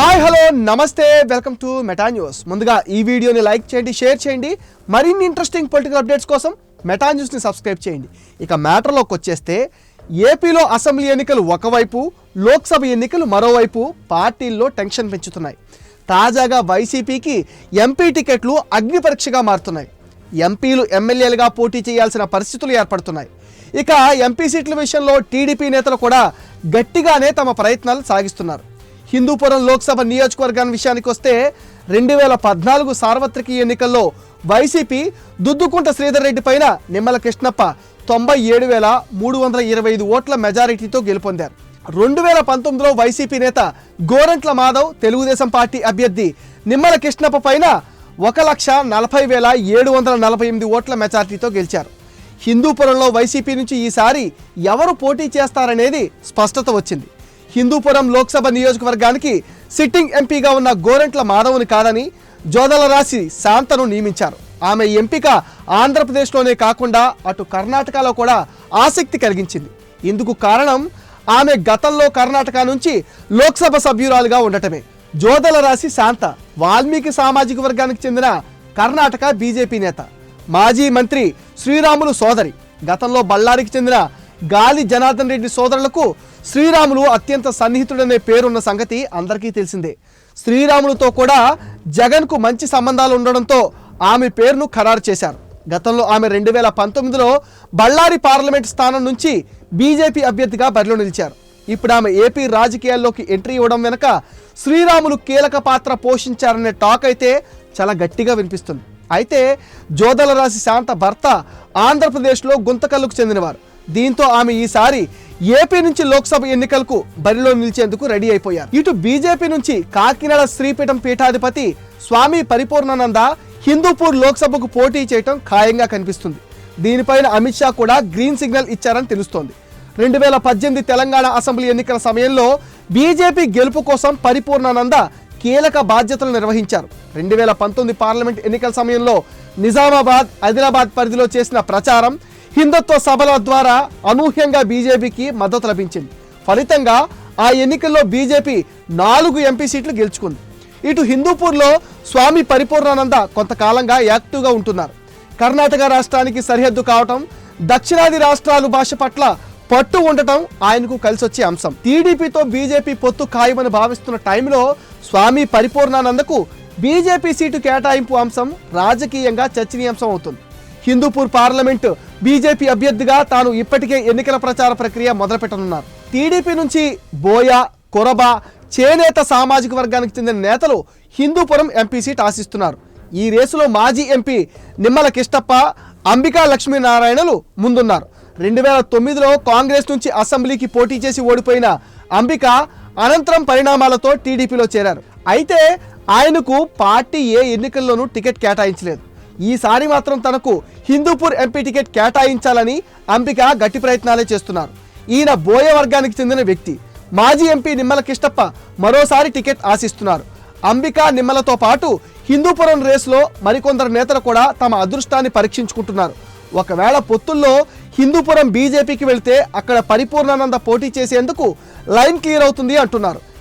Hi hello నమస్తే welcome to Meta news. ముందుగా ఈ వీడియోని లైక్ చేయండి షేర్ చేయండి. మరిన్ని ఇంట్రెస్టింగ్ పొలిటికల్ అప్డేట్స్ కోసం మెటా న్యూస్ని సబ్స్క్రైబ్ చేయండి. ఇక మ్యాటర్లోకి వచ్చేస్తే ఏపీలో అసెంబ్లీ ఎన్నికలు ఒకవైపు లోక్సభ ఎన్నికలు మరోవైపు పార్టీల్లో టెన్షన్ పెంచుతున్నాయి. తాజాగా వైసీపీకి ఎంపీ టికెట్లు అగ్ని పరీక్షగా మారుతున్నాయి. ఎంపీలు ఎమ్మెల్యేలుగా పోటీ చేయాల్సిన పరిస్థితులు ఏర్పడుతున్నాయి. ఇక ఎంపీ సీట్ల విషయంలో టీడీపీ నేతలు కూడా గట్టిగానే తమ ప్రయత్నాలు సాగిస్తున్నారు. హిందూపురం లోక్సభ నియోజకవర్గాన్ని విషయానికి వస్తే రెండు వేల పద్నాలుగు సార్వత్రిక ఎన్నికల్లో వైసీపీ దుద్దుకుంట శ్రీధర్ రెడ్డి పైన నిమ్మల కృష్ణప్ప తొంభై ఏడు వేల మూడు వందల ఇరవై ఐదు ఓట్ల మెజారిటీతో గెలుపొందారు. రెండు వేల పంతొమ్మిదిలో వైసీపీ నేత గోరంట్ల మాధవ్ తెలుగుదేశం పార్టీ అభ్యర్థి నిమ్మల కృష్ణప్ప పైన ఒక లక్ష నలభై వేల ఏడు వందల నలభై ఎనిమిది ఓట్ల మెజార్టీతో గెలిచారు. హిందూపురంలో వైసీపీ నుంచి ఈసారి ఎవరు పోటీ చేస్తారనేది స్పష్టత వచ్చింది. హిందూపురం లోక్సభ నియోజకవర్గానికి సిట్టింగ్ ఎంపీగా ఉన్న గోరెంట్ల మాధవుని కాదని జోదల రాశి శాంతను నియమించారు. ఆమె ఎంపిక ఆంధ్రప్రదేశ్లోనే కాకుండా అటు కర్ణాటకలో కూడా ఆసక్తి కలిగించింది. ఇందుకు కారణం ఆమె గతంలో కర్ణాటక నుంచి లోక్సభ సభ్యురాలుగా ఉండటమే. జోదల రాశి శాంత వాల్మీకి సామాజిక వర్గానికి చెందిన కర్ణాటక బీజేపీ నేత. మాజీ మంత్రి శ్రీరాములు సోదరి గతంలో బళ్ళారికి చెందిన గాలి జనార్దన్ రెడ్డి సోదరులకు శ్రీరాములు అత్యంత సన్నిహితుడనే పేరున్న సంగతి అందరికీ తెలిసిందే. శ్రీరాములతో కూడా జగన్కు మంచి సంబంధాలు ఉండడంతో ఆమె పేరును ఖరారు చేశారు. గతంలో ఆమె రెండు వేల పంతొమ్మిదిలో బళ్ళారి పార్లమెంట్ స్థానం నుంచి బీజేపీ అభ్యర్థిగా బరిలో నిలిచారు. ఇప్పుడు ఆమె ఏపీ రాజకీయాల్లోకి ఎంట్రీ ఇవ్వడం వెనుక శ్రీరాములు కీలక పాత్ర పోషించారనే టాక్ అయితే చాలా గట్టిగా వినిపిస్తుంది. అయితే జోదల రాశి శాంత భర్త ఆంధ్రప్రదేశ్లో గుంతకల్లుకు చెందినవారు. దీంతో ఆమె ఈసారి ఏపీ నుంచి లోక్సభ ఎన్నికలకు బరిలో నిలిచేందుకు రెడీ అయిపోయారు. ఇటు బీజేపీ నుంచి కాకినాడ శ్రీపీఠం పీఠాధిపతి స్వామి పరిపూర్ణానంద హిందూపూర్ లోక్సభకు పోటీ చేయటం ఖాయంగా కనిపిస్తుంది. దీనిపైన అమిత్ షా కూడా గ్రీన్ సిగ్నల్ ఇచ్చారని తెలుస్తోంది. రెండు వేల పద్దెనిమిది తెలంగాణ అసెంబ్లీ ఎన్నికల సమయంలో బీజేపీ గెలుపు కోసం పరిపూర్ణానంద కీలక బాధ్యతలు నిర్వహించారు. రెండు వేల పంతొమ్మిది పార్లమెంట్ ఎన్నికల సమయంలో నిజామాబాద్ ఆదిలాబాద్ పరిధిలో చేసిన ప్రచారం హిందుత్వ సభల ద్వారా అనూహ్యంగా బీజేపీకి మద్దతు లభించింది. ఫలితంగా ఆ ఎన్నికల్లో బీజేపీ నాలుగు ఎంపీ సీట్లు గెలుచుకుంది. ఇటు హిందూపూర్లో స్వామి పరిపూర్ణానంద కొంతకాలంగా యాక్టివ్గా ఉంటున్నారు. కర్ణాటక రాష్ట్రానికి సరిహద్దు కావటం దక్షిణాది రాష్ట్రాలు భాష పట్ల పట్టు ఉండటం ఆయనకు కలిసొచ్చే అంశం. టీడీపీతో బీజేపీ పొత్తు ఖాయమని భావిస్తున్న టైంలో స్వామి పరిపూర్ణానందకు బీజేపీ సీటు కేటాయింపు అంశం రాజకీయంగా చర్చనీయాంశం అవుతుంది. హిందూపూర్ పార్లమెంటు బీజేపీ అభ్యర్థిగా తాను ఇప్పటికే ఎన్నికల ప్రచార ప్రక్రియ మొదలుపెట్టనున్నారు. టీడీపీ నుంచి బోయ కొరబ చేనేత సామాజిక వర్గానికి చెందిన నేతలు హిందూపురం ఎంపీ సీట్ ఆశిస్తున్నారు. ఈ రేసులో మాజీ ఎంపీ నిమ్మల కిష్టప్ప అంబికా లక్ష్మీనారాయణలు ముందున్నారు. రెండు వేల తొమ్మిదిలో కాంగ్రెస్ నుంచి అసెంబ్లీకి పోటీ చేసి ఓడిపోయిన అంబిక అనంతరం పరిణామాలతో టీడీపీలో చేరారు. అయితే ఆయనకు పార్టీ ఏ ఎన్నికల్లోనూ టికెట్ కేటాయించలేదు. ఈసారి మాత్రం తనకు హిందూపూర్ ఎంపీ టికెట్ కేటాయించాలని అంబిక గట్టి ప్రయత్నాలే చేస్తున్నారు. ఈయన బోయ వర్గానికి చెందిన వ్యక్తి. మాజీ ఎంపీ నిమ్మల కిష్టప్ప మరోసారి టికెట్ ఆశిస్తున్నారు. అంబిక నిమ్మలతో పాటు హిందూపురం రేసులో మరికొందరు నేతలు కూడా తమ అదృష్టాన్ని పరీక్షించుకుంటున్నారు. ఒకవేళ పొత్తుల్లో హిందూపురం బీజేపీకి వెళితే అక్కడ పరిపూర్ణానంద పోటీ చేసేందుకు లైన్ క్లియర్ అవుతుంది అంటున్నారు.